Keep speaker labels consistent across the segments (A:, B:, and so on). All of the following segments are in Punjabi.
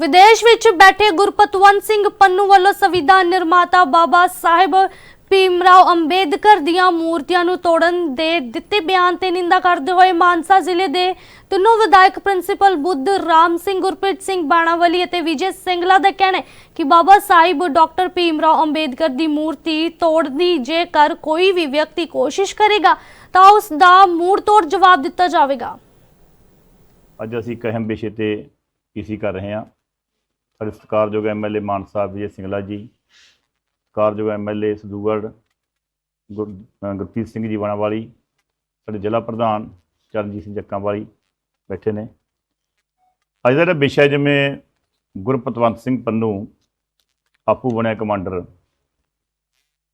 A: ਵਿਦੇਸ਼ ਵਿੱਚ ਬੈਠੇ ਗੁਰਪਤਵੰਤ ਸਿੰਘ ਪੰਨੂ ਵੱਲੋਂ ਸੰਵਿਧਾਨ ਨਿਰਮਾਤਾ ਬਾਬਾ ਸਾਹਿਬ ਭੀਮਰਾਓ ਅੰਬੇਦਕਰ ਦੀਆਂ ਮੂਰਤੀਆਂ ਨੂੰ ਤੋੜਨ ਦੇ ਦਿੱਤੇ ਬਿਆਨ ਤੇ ਨਿੰਦਾ ਕਰਦੇ ਹੋਏ ਮਾਨਸਾ ਜ਼ਿਲ੍ਹੇ ਦੇ ਤਿੰਨੋਂ ਵਿਧਾਇਕ ਪ੍ਰਿੰਸੀਪਲ ਬੁੱਧ ਰਾਮ ਸਿੰਘ, ਗੁਰਪ੍ਰੀਤ ਸਿੰਘ ਬਾਣਾਵਲੀ ਅਤੇ ਵਿਜੇ ਸਿੰਗਲਾ ਦਾ ਕਹਿਣਾ ਹੈ ਕਿ ਬਾਬਾ ਸਾਹਿਬ ਡਾਕਟਰ ਭੀਮਰਾਓ ਅੰਬੇਦਕਰ ਦੀ ਮੂਰਤੀ ਤੋੜਨ ਦੀ ਜੇਕਰ ਕੋਈ ਵੀ ਵਿਅਕਤੀ ਕੋਸ਼ਿਸ਼ ਕਰੇਗਾ ਤਾਂ ਉਸ ਦਾ ਮੂੜ ਤੋੜ ਜਵਾਬ ਦਿੱਤਾ ਜਾਵੇਗਾ।
B: ਅੱਜ ਅਸੀਂ ਇੱਕ ਅਹਿਮ ਵਿਸ਼ੇ ਤੇ ਪੀਸੀ ਕਰ ਰਹੇ ਹਾਂ। ਸਾਡੇ ਸਤਿਕਾਰਯੋਗ ਐਮਐਲਏ ਮਾਨ ਸਾਹਿਬ ਵਿਜੇ ਸਿੰਗਲਾ ਜੀ, ਸਤਿਕਾਰਯੋਗ ਐਮਐਲਏ ਸਦੂਗੜ ਗੁਰ- ਅਹ ਗੁਰਪ੍ਰੀਤ ਸਿੰਘ ਜੀ ਵਾਲੀ ਸਾਡੇ ਜ਼ਿਲ੍ਹਾ ਪ੍ਰਧਾਨ ਚਰਨਜੀਤ ਸਿੰਘ ਜੱਕਾਂ ਵਾਲੀ ਬੈਠੇ ਨੇ। ਅੱਜ ਦਾ ਵਿਸ਼ਾ ਜਿਵੇਂ ਗੁਰਪਤਵੰਤ ਸਿੰਘ ਪੰਨੂ ਆਪੂ ਬਣਿਆ ਕਮਾਂਡਰ,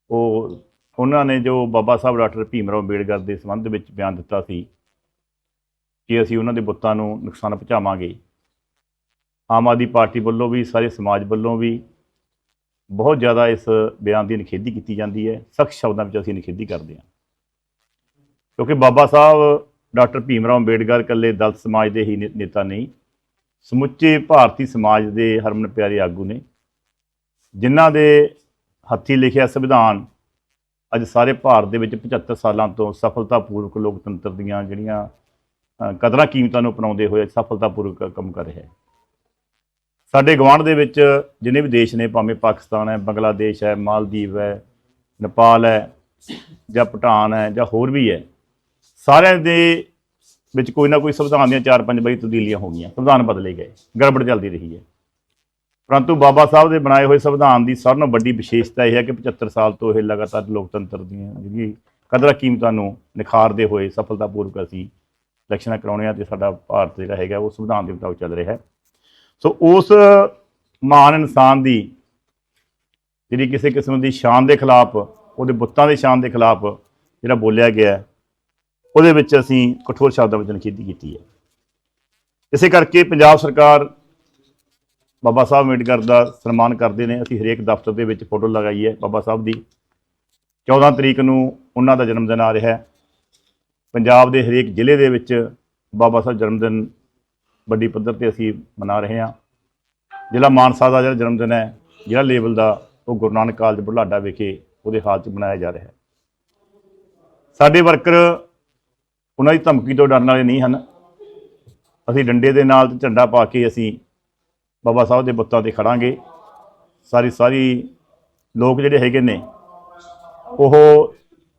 B: ਉਹ, ਉਹਨਾਂ ਨੇ ਜੋ ਬਾਬਾ ਸਾਹਿਬ ਡਾਕਟਰ ਭੀਮ ਰਾਓ ਅੰਬੇਡਕਰ ਦੇ ਸੰਬੰਧ ਵਿੱਚ ਬਿਆਨ ਦਿੱਤਾ ਸੀ ਕਿ ਅਸੀਂ ਉਹਨਾਂ ਦੇ ਬੁੱਤਾਂ ਨੂੰ ਨੁਕਸਾਨ ਪਹੁੰਚਾਵਾਂਗੇ। ਆਮ ਆਦਮੀ ਪਾਰਟੀ ਵੱਲੋਂ ਵੀ, ਸਾਰੇ ਸਮਾਜ ਵੱਲੋਂ ਵੀ ਬਹੁਤ ਜ਼ਿਆਦਾ ਇਸ ਬਿਆਨ ਦੀ ਨਿਖੇਧੀ ਕੀਤੀ ਜਾਂਦੀ ਹੈ। ਸਖਤ ਸ਼ਬਦਾਂ ਵਿੱਚ ਅਸੀਂ ਨਿਖੇਧੀ ਕਰਦੇ ਹਾਂ। ਕਿਉਂਕਿ ਬਾਬਾ ਸਾਹਿਬ, ਡਾਕਟਰ ਭੀਮ ਰਾਓ ਅੰਬੇਡਕਰ ਇਕੱਲੇ ਦਲਿਤ ਸਮਾਜ ਦੇ ਹੀ ਨੇਤਾ ਨਹੀਂ। ਸਮੁੱਚੇ ਭਾਰਤੀ ਸਮਾਜ ਦੇ ਹਰਮਨ ਪਿਆਰੇ ਆਗੂ ਨੇ। ਜਿਨ੍ਹਾਂ ਦੇ ਹੱਥੀ ਲਿਖਿਆ ਸੰਵਿਧਾਨ ਅੱਜ ਸਾਰੇ ਭਾਰਤ ਦੇ ਵਿੱਚ 75 ਸਾਲਾਂ ਤੋਂ ਸਫਲਤਾਪੂਰਵਕ ਲੋਕਤੰਤਰ ਦੀਆਂ ਜਿਹੜੀਆਂ ਕਦਰਾਂ ਕੀਮਤਾਂ ਨੂੰ ਅਪਣਾਉਂਦੇ ਹੋਏ ਸਫਲਤਾਪੂਰਵਕ ਕੰਮ ਕਰ ਰਿਹਾ ਹੈ। ਸਾਡੇ ਗਵਾਂਢ ਦੇ ਵਿੱਚ ਜਿੰਨੇ ਵੀ ਦੇਸ਼ ਨੇ, ਭਾਵੇਂ ਪਾਕਿਸਤਾਨ ਹੈ, ਬੰਗਲਾਦੇਸ਼ ਹੈ, ਮਾਲਦੀਵ ਹੈ, ਨੇਪਾਲ ਹੈ, ਜਾਂ ਭੂਟਾਨ ਹੈ, ਜਾਂ ਹੋਰ ਵੀ ਹੈ, ਸਾਰਿਆਂ ਦੇ ਵਿੱਚ ਕੋਈ ਨਾ ਕੋਈ ਸੰਵਿਧਾਨ ਦੀਆਂ ਚਾਰ ਪੰਜ ਵਾਰੀ ਤਬਦੀਲੀਆਂ ਹੋ ਗਈਆਂ। ਸੰਵਿਧਾਨ ਬਦਲੇ ਗਏ, ਗੜਬੜ ਚੱਲਦੀ ਰਹੀ ਹੈ। ਪਰੰਤੂ ਬਾਬਾ ਸਾਹਿਬ ਦੇ ਬਣਾਏ ਹੋਏ ਸੰਵਿਧਾਨ ਦੀ ਸਭ ਨਾਲੋਂ ਵੱਡੀ ਵਿਸ਼ੇਸ਼ਤਾ ਇਹ ਹੈ ਕਿ 75 ਸਾਲ ਤੋਂ ਇਹ ਲਗਾਤਾਰ ਲੋਕਤੰਤਰ ਦੀਆਂ ਜਿਹੜੀ ਕਦਰਾਂ ਕੀਮਤਾਂ ਨੂੰ ਨਿਖਾਰਦੇ ਹੋਏ ਸਫਲਤਾਪੂਰਵਕ ਅਸੀਂ ਇਲੈਕਸ਼ਨਾਂ ਕਰਾਉਣੇ ਆ ਤੇ ਸਾਡਾ ਭਾਰਤ ਜਿਹੜਾ ਹੈਗਾ ਉਹ ਸੰਵਿਧਾਨ ਦੇ ਮੁਤਾਬਕ ਚੱਲ ਰਿਹਾ ਹੈ। ਸੋ ਉਸ ਮਹਾਨ ਇਨਸਾਨ ਦੀ ਜਿਹੜੀ ਕਿਸੇ ਕਿਸਮ ਦੀ ਸ਼ਾਨ ਦੇ ਖਿਲਾਫ ਉਹਦੇ ਬੁੱਤਾਂ ਦੀ ਸ਼ਾਨ ਦੇ ਖਿਲਾਫ ਜਿਹੜਾ ਬੋਲਿਆ ਗਿਆ ਉਹਦੇ ਵਿੱਚ ਅਸੀਂ ਕਠੋਰ ਸ਼ਬਦਾਂ ਵਿੱਚ ਨਿਖੇਧੀ ਕੀਤੀ ਹੈ ਇਸੇ ਕਰਕੇ ਪੰਜਾਬ ਸਰਕਾਰ ਬਾਬਾ ਸਾਹਿਬ ਅੰਬੇਡਕਰ ਦਾ ਸਨਮਾਨ ਕਰਦੇ ਨੇ ਅਸੀਂ ਹਰੇਕ ਦਫ਼ਤਰ ਦੇ ਵਿੱਚ ਫੋਟੋ ਲਗਾਈ ਹੈ ਬਾਬਾ ਸਾਹਿਬ ਦੀ 14 ਤਰੀਕ ਨੂੰ ਉਹਨਾਂ ਦਾ ਜਨਮ ਦਿਨ ਆ ਰਿਹਾ ਹੈ ਪੰਜਾਬ ਦੇ ਹਰੇਕ ਜ਼ਿਲ੍ਹੇ ਦੇ ਵਿੱਚ ਬਾਬਾ ਸਾਹਿਬ ਜਨਮ ਦਿਨ ਵੱਡੀ ਪੱਧਰ ਤੇ ਅਸੀਂ ਮਨਾ ਰਹੇ ਹਾਂ। ਜ਼ਿਲ੍ਹਾ ਮਾਨਸਾ ਦਾ ਜਿਹੜਾ ਜਨਮ ਦਿਨ ਹੈ, ਜਿਹੜਾ ਲੇਵਲ ਦਾ, ਉਹ ਗੁਰੂ ਨਾਨਕ ਕਾਲਜ ਬੁਢਲਾਡਾ ਵਿਖੇ ਉਹਦੇ ਹਾਲ 'ਚ ਮਨਾਇਆ ਜਾ ਰਿਹਾ ਹੈ। ਸਾਡੇ ਵਰਕਰ ਉਹਨਾਂ ਦੀ ਧਮਕੀ ਤੋਂ ਡਰਨ ਵਾਲੇ ਨਹੀਂ ਹਨ। ਅਸੀਂ ਡੰਡੇ ਦੇ ਨਾਲ ਤੇ ਝੰਡਾ ਪਾ ਕੇ ਅਸੀਂ ਬਾਬਾ ਸਾਹਿਬ ਦੇ ਬੁੱਤਾਂ ਤੇ ਖੜਾਂਗੇ। ਸਾਰੀ ਸਾਰੀ ਲੋਕ ਜਿਹੜੇ ਹੈਗੇ ਨੇ, ਉਹ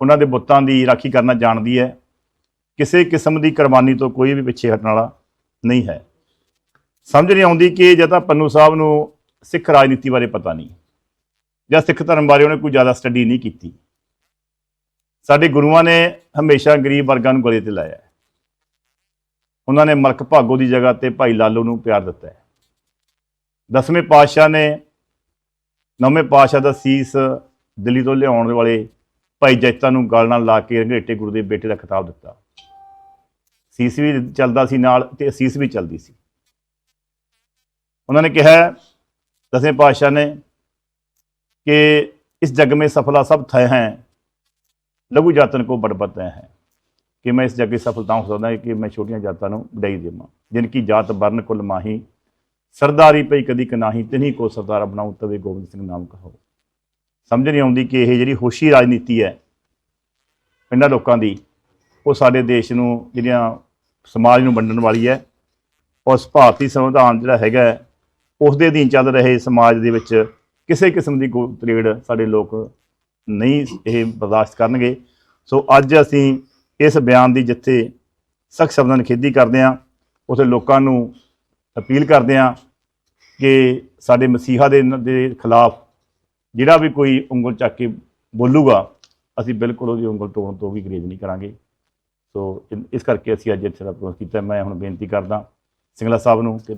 B: ਉਹਨਾਂ ਦੇ ਬੁੱਤਾਂ ਦੀ ਰਾਖੀ ਕਰਨਾ ਜਾਣਦੀ ਹੈ। ਕਿਸੇ ਕਿਸਮ ਦੀ ਕੁਰਬਾਨੀ ਤੋਂ ਕੋਈ ਵੀ ਪਿੱਛੇ ਹਟਣ ਵਾਲਾ ਨਹੀਂ ਹੈ। ਸਮਝ ਨਹੀਂ ਆਉਂਦੀ ਕਿ ਜਾਂ ਤਾਂ ਪੰਨੂ ਸਾਹਿਬ ਨੂੰ ਸਿੱਖ ਰਾਜਨੀਤੀ ਬਾਰੇ ਪਤਾ ਨਹੀਂ ਜਾਂ ਸਿੱਖ ਧਰਮ ਬਾਰੇ ਉਹਨੇ ਕੋਈ ਜ਼ਿਆਦਾ ਸਟੱਡੀ ਨਹੀਂ ਕੀਤੀ। ਸਾਡੇ ਗੁਰੂਆਂ ਨੇ ਹਮੇਸ਼ਾ ਗਰੀਬ ਵਰਗਾਂ ਨੂੰ ਗਲੇ ਤੇ ਲਾਇਆ ਉਹਨਾਂ ਨੇ ਮਲਕ ਭਾਗੋ ਦੀ ਜਗ੍ਹਾ ਤੇ ਭਾਈ ਲਾਲੋ ਨੂੰ ਪਿਆਰ ਦਿੱਤਾ ਹੈ। ਦਸਵੇਂ ਪਾਤਸ਼ਾਹ ਨੇ ਨੌਵੇਂ ਪਾਤਸ਼ਾਹ ਦਾ ਸੀਸ ਦਿੱਲੀ ਤੋਂ ਲਿਆਉਣ ਵਾਲੇ ਭਾਈ ਜੈਤਾ ਨੂੰ ਗਲ ਨਾਲ ਲਾ ਕੇ ਰੰਗੇਟੇ ਗੁਰੂ ਦੇ ਬੇਟੇ ਦਾ ਖਿਤਾਬ ਦਿੱਤਾ। ਸੀਸ ਵੀ ਚੱਲਦਾ ਸੀ ਨਾਲ ਤੇ ਅਸੀਸ ਵੀ ਚੱਲਦੀ ਸੀ। ਉਹਨਾਂ ਨੇ ਕਿਹਾ ਦਸੇ ਪਾਤਸ਼ਾਹ ਨੇ ਕਿ ਇਸ ਜਗ ਮੇ ਸਫਲਾ ਸਭ ਥੈ ਹੈ, ਲਘੂ ਜਾਤਨ ਕੋ ਬੜਬਤ ਹੈ। ਕਿ ਮੈਂ ਇਸ ਜਗ ਦੀ ਸਫਲਤਾ ਹੋ ਸਕਦਾ ਕਿ ਮੈਂ ਛੋਟੀਆਂ ਜਾਤਾਂ ਨੂੰ ਵਡਾਈ ਦੇਵਾਂ, ਜਿਨ ਕੀ ਜਾਤ ਬਰਨ ਕੁਲ ਮਾਹੀ, ਸਰਦਾਰੀ ਪਈ ਕਦੀ ਕਨਾਹੀ, ਤਿਨੀ ਕੋ ਸਰਦਾਰ ਬਣਾਉ ਤਵੇ ਗੋਬਿੰਦ ਸਿੰਘ ਨਾਮ ਕਹੋ ਸਮਝ ਨਹੀਂ ਆਉਂਦੀ ਕਿ ਇਹ ਜਿਹੜੀ ਹੋਸ਼ੀ ਰਾਜਨੀਤੀ ਹੈ, ਪਿੰਡਾਂ ਲੋਕਾਂ ਦੀ, ਉਹ ਸਾਡੇ ਦੇਸ਼ ਨੂੰ ਜਿਹੜੀਆਂ ਸਮਾਜ ਨੂੰ ਵੰਡਣ ਵਾਲੀ ਹੈ। ਉਸ ਭਾਰਤੀ ਸੰਵਿਧਾਨ ਜਿਹੜਾ ਹੈਗਾ ਉਸ ਦੇ ਅਧੀਨ ਚੱਲ ਰਹੇ ਸਮਾਜ ਦੇ ਵਿੱਚ ਕਿਸੇ ਕਿਸਮ ਦੀ ਕੋਈ ਤਰੇੜ ਸਾਡੇ ਲੋਕ ਨਹੀਂ ਇਹ ਬਰਦਾਸ਼ਤ ਕਰਨਗੇ। ਸੋ ਅੱਜ ਅਸੀਂ ਇਸ ਬਿਆਨ ਦੀ ਜਿੱਥੇ ਸਖਤ ਸ਼ਬਦਾਂ ਨਿਖੇਧੀ ਕਰਦੇ ਹਾਂ, ਉਥੇ ਲੋਕਾਂ ਨੂੰ ਅਪੀਲ ਕਰਦੇ ਹਾਂ ਕਿ ਸਾਡੇ ਮਸੀਹਾ ਦੇ ਦੇ ਖਿਲਾਫ ਜਿਹੜਾ ਵੀ ਕੋਈ ਉਂਗਲ ਚੱਕ ਕੇ ਬੋਲੂਗਾ, ਅਸੀਂ ਬਿਲਕੁਲ ਉਹਦੀ ਉਂਗਲ ਤੋੜਨ ਤੋਂ ਵੀ ਗਰੇਜ ਨਹੀਂ ਕਰਾਂਗੇ। ਸੋ ਇ- ਇਸ ਕਰਕੇ ਅਸੀਂ ਅੱਜ ਇੱਥੇ ਦਾ ਪ੍ਰੋਗਰਾਮ ਕੀਤਾ। ਮੈਂ ਹੁਣ ਬੇਨਤੀ ਕਰਦਾ, ਸਿੰਗਲਾ ਸਾਹਿਬ ਨੂੰ ਕਿ